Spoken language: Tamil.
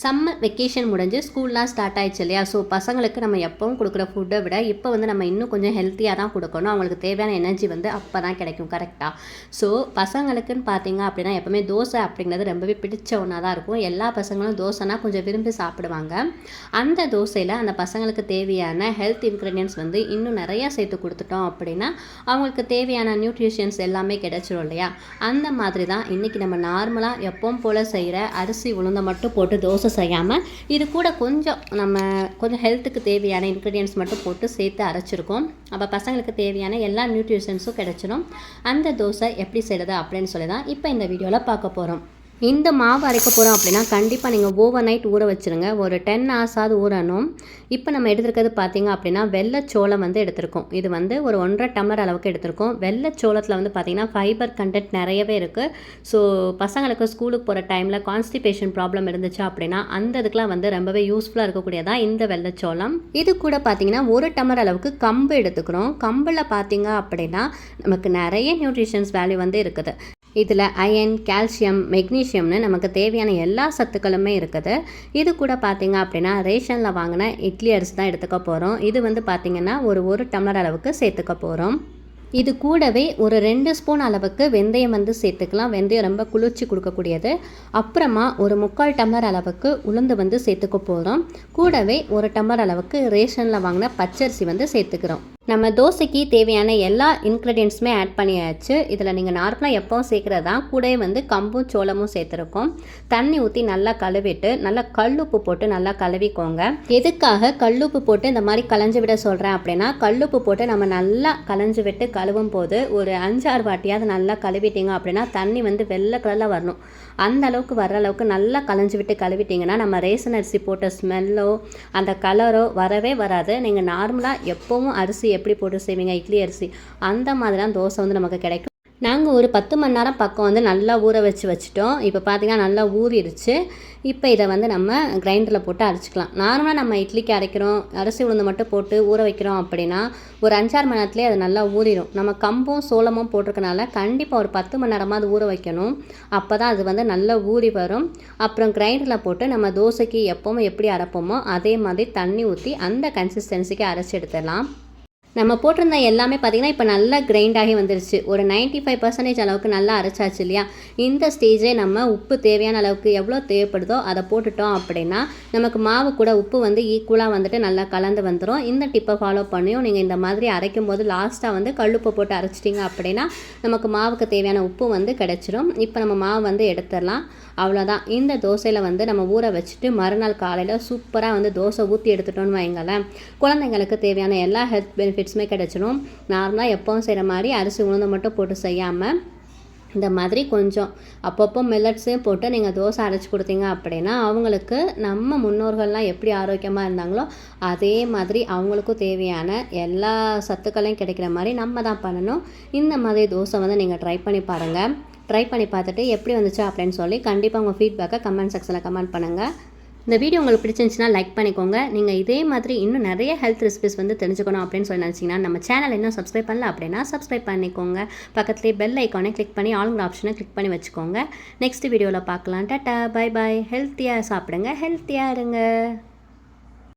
சம்மர் வெக்கேஷன் முடிஞ்சு ஸ்கூல்லாம் ஸ்டார்ட் ஆயிடுச்சு இல்லையா? ஸோ பசங்களுக்கு நம்ம எப்பவும் கொடுக்குற ஃபுட்டை விட இப்போ வந்து நம்ம இன்னும் கொஞ்சம் ஹெல்த்தியாக தான் கொடுக்கணும். அவங்களுக்கு தேவையான எனர்ஜி வந்து அப்போ தான் கிடைக்கும் கரெக்டாக ஸோ பசங்களுக்குன்னு பார்த்தீங்க அப்படின்னா எப்போவுமே தோசை அப்படிங்கிறது ரொம்பவே பிடிச்ச ஒன்றா தான் இருக்கும். எல்லா பசங்களும் தோசைனா கொஞ்சம் விரும்பி சாப்பிடுவாங்க. அந்த தோசையில் அந்த பசங்களுக்கு தேவையான ஹெல்த் இன்க்ரீடியன்ஸ் வந்து இன்னும் நிறையா சேர்த்து கொடுத்துட்டோம் அப்படின்னா அவங்களுக்கு தேவையான நியூட்ரிஷன்ஸ் எல்லாமே கிடைச்சிரும் இல்லையா? அந்த மாதிரி தான் இன்றைக்கி நம்ம நார்மலாக எப்பவும் போல் செய்கிற அரிசி உளுந்தை மட்டும் போட்டு தோசை செய்யாமல் இது கூட கொஞ்சம் நம்ம கொஞ்சம் ஹெல்த்துக்கு தேவையான இன்க்ரீடியன்ஸ் மட்டும் போட்டு சேர்த்து அரைச்சிருக்கோம். அப்போ பசங்களுக்கு தேவையான எல்லா நியூட்ரிஷன்ஸும் கிடச்சிடும் அந்த தோசை எப்படி செய்கிறது அப்படின்னு சொல்லி தான் இப்போ இந்த வீடியோவில் பார்க்க போகிறோம் இந்த மாவு அரைக்க போகிறோம் அப்படின்னா கண்டிப்பாக நீங்கள் ஓவர் நைட் ஊற வச்சுருங்க. ஒரு டென் ஹவர்ஸாவது ஊறணும். இப்போ நம்ம எடுத்துருக்கிறது பார்த்தீங்க அப்படின்னா வெள்ளச்சோளம் வந்து எடுத்திருக்கோம். இது வந்து ஒரு ஒன்றரை டம்ளர் அளவுக்கு எடுத்திருக்கோம். வெள்ளச்சோளத்தில் வந்து பார்த்திங்கன்னா ஃபைபர் கண்டென்ட் நிறையவே இருக்குது ஸோ பசங்களுக்கு ஸ்கூலுக்கு போகிற டைமில் கான்ஸ்டிபேஷன் ப்ராப்ளம் இருந்துச்சு அப்படின்னா அந்த இதுக்கெலாம் வந்து ரொம்பவே யூஸ்ஃபுல்லாக இருக்கக்கூடியதான் இந்த வெள்ளச்சோளம் இது கூட பார்த்திங்கன்னா ஒரு டம்ளர் அளவுக்கு கம்பு எடுத்துக்கிறோம். கம்பில் பார்த்திங்க அப்படின்னா நமக்கு நிறைய நியூட்ரிஷன்ஸ் வேல்யூ வந்து இருக்குது. இதில் அயன் கால்சியம் மெக்னீஷியம்னு நமக்கு தேவையான எல்லா சத்துக்களுமே இருக்குது. இது கூட பார்த்திங்க அப்படின்னா ரேஷனில் வாங்கின இட்லி அரிசி தான் எடுத்துக்க போகிறோம் இது வந்து பார்த்திங்கன்னா ஒரு ஒரு டம்ளர் அளவுக்கு சேர்த்துக்க போகிறோம் இது கூடவே ஒரு ரெண்டு ஸ்பூன் அளவுக்கு வெந்தயம் வந்து சேர்த்துக்கலாம். வெந்தயம் ரொம்ப குளிர்ச்சி கொடுக்கக்கூடியது. அப்புறமா ஒரு முக்கால் டம்ளர் அளவுக்கு உளுந்து வந்து சேர்த்துக்க போகிறோம் கூடவே ஒரு டம்ளர் அளவுக்கு ரேஷனில் வாங்கின பச்சரிசி வந்து சேர்த்துக்கிறோம். நம்ம தோசைக்கு தேவையான எல்லா இன்க்ரீடியன்ஸுமே ஆட் பண்ணியாச்சு. இதில் நீங்கள் நார்மலாக எப்போவும் சேர்க்குறது? தான் கூடவே வந்து கம்பும் சோளமும் சேர்த்துருக்கோம். தண்ணி ஊற்றி நல்லா கழுவிட்டு நல்லா கல்லுப்பு போட்டு நல்லா கழுவிக்கோங்க. எதுக்காக கல்லுப்பு போட்டு இந்த மாதிரி களைஞ்சு விட சொல்கிறேன் அப்படின்னா கல்லுப்பு போட்டு நம்ம நல்லா களைஞ்சு விட்டு கழுவும் போது ஒரு அஞ்சாறு வாட்டியாவது நல்லா கழுவிட்டீங்க அப்படின்னா தண்ணி வந்து வெள்ளை கலரில் வரணும். அந்த அளவுக்கு வர்ற அளவுக்கு நல்லா களைஞ்சு விட்டு கழுவிட்டிங்கன்னா நம்ம ரேசன் அரிசி போட்ட ஸ்மெல்லோ அந்த கலரோ வரவே வராது. நீங்கள் நார்மலாக எப்போவும் அரிசி எப்படி போட்டு செய்வீங்க? இட்லி அரிசி. அந்த மாதிரிலாம் தோசை வந்து நமக்கு கிடைக்கும். நாங்கள் ஒரு பத்து மணி நேரம் பக்கம் வந்து நல்லா ஊற வச்சு வச்சுட்டோம். இப்போ பார்த்தீங்கன்னா நல்லா ஊறிடுச்சு. இப்போ இதை வந்து நம்ம கிரைண்டரில் போட்டு அரைச்சிக்கலாம். நார்மலாக நம்ம இட்லிக்கு அரைக்கிறோம் அரிசி உளுந்து மட்டும் போட்டு ஊற வைக்கிறோம் அப்படின்னா ஒரு அஞ்சாறு மணி நேரத்துலேயே அது நல்லா ஊறிடும். நம்ம கம்பும் சோளமும் போட்டிருக்கனால கண்டிப்பாக ஒரு பத்து மணி நேரமாக அது ஊற வைக்கணும். அப்போ தான் அது வந்து நல்லா ஊறி வரும். அப்புறம் கிரைண்டரில் போட்டு நம்ம தோசைக்கு எப்போவும் எப்படி அரைப்போமோ அதே மாதிரி தண்ணி ஊற்றி அந்த கன்சிஸ்டன்சிக்கு அரைச்சி எடுத்துடலாம். நம்ம போட்டிருந்த எல்லாமே பார்த்திங்கன்னா இப்போ நல்லா கிரைண்ட் ஆகி வந்துருச்சு. ஒரு நைன்ட்டி ஃபைவ் பர்சன்டேஜ் அளவுக்கு நல்லா அரைச்சாச்சு இல்லையா? இந்த ஸ்டேஜே நம்ம உப்பு தேவையான அளவுக்கு எவ்வளோ தேவைப்படுதோ அதை போட்டுட்டோம் அப்படின்னா நமக்கு மாவு கூட உப்பு வந்து ஈக்குவலாக வந்துட்டு நல்லா கலந்து வந்துடும் இந்த டிப்பை ஃபாலோ பண்ணியும் நீங்கள் இந்த மாதிரி அரைக்கும் போது லாஸ்ட்டாக வந்து கல்லுப்பு போட்டு அரைச்சிட்டிங்க அப்படின்னா நமக்கு மாவுக்கு தேவையான உப்பு வந்து கிடச்சிரும். இப்போ நம்ம மாவு வந்து எடுத்துடலாம். அவ்வளோதான் இந்த தோசையில் வந்து நம்ம ஊற வச்சுட்டு மறுநாள் காலையில் சூப்பராக வந்து தோசை ஊற்றி எடுத்துட்டோன்னு வைங்களேன். குழந்தைங்களுக்கு தேவையான எல்லா ஹெல்த் பெனிஃபிட்ஸுமே கிடச்சிடும் நார்மலாக எப்போவும் செய்கிற மாதிரி அரிசி உளுந்து மட்டும் போட்டு செய்யாமல் இந்த மாதிரி கொஞ்சம் அப்பப்போ மில்லட்ஸையும் போட்டு நீங்கள் தோசை அரைச்சி கொடுத்தீங்க அப்படின்னா அவங்களுக்கு நம்ம முன்னோர்கள்லாம் எப்படி ஆரோக்கியமாக இருந்தாங்களோ அதே மாதிரி அவங்களுக்கும் தேவையான எல்லா சத்துக்களையும் கிடைக்கிற மாதிரி நம்ம தான் பண்ணணும். இந்த மாதிரி தோசை வந்து நீங்கள் ட்ரை பண்ணி பாருங்கள் ட்ரை பண்ணி பார்த்துட்டு எப்படி வந்துச்சு அப்படின்னு சொல்லி கண்டிப்பாக உங்கள் ஃபீட்பேக்கை கமெண்ட் செக்ஷனில் கமெண்ட் பண்ணுங்கள் இந்த வீடியோ உங்களுக்கு பிடிச்சிருந்துச்சுன்னா லைக் பண்ணிக்கோங்க. நீங்கள் இதே மாதிரி இன்னும் நிறைய ஹெல்த் ரெசிபிஸ் வந்து தெரிஞ்சுக்கணும் அப்படின்னு சொல்லி நினச்சிங்கன்னா நம்ம சேனல் இன்னும் சப்ஸ்கிரைப் பண்ணல அப்படின்னா சப்ஸ்கிரைப் பண்ணிக்கோங்க. பக்கத்துலேயே பெல் ஐக்கானே கிளிக் பண்ணி ஆளுங்கிற ஆப்ஷனை கிளிக் பண்ணி வச்சுக்கோங்க. நெக்ஸ்ட் வீடியோவில் பார்க்கலாம். டாட்டா பை பாய் ஹெல்த்தியாக சாப்பிடுங்க. ஹெல்த்தியாக இருங்க.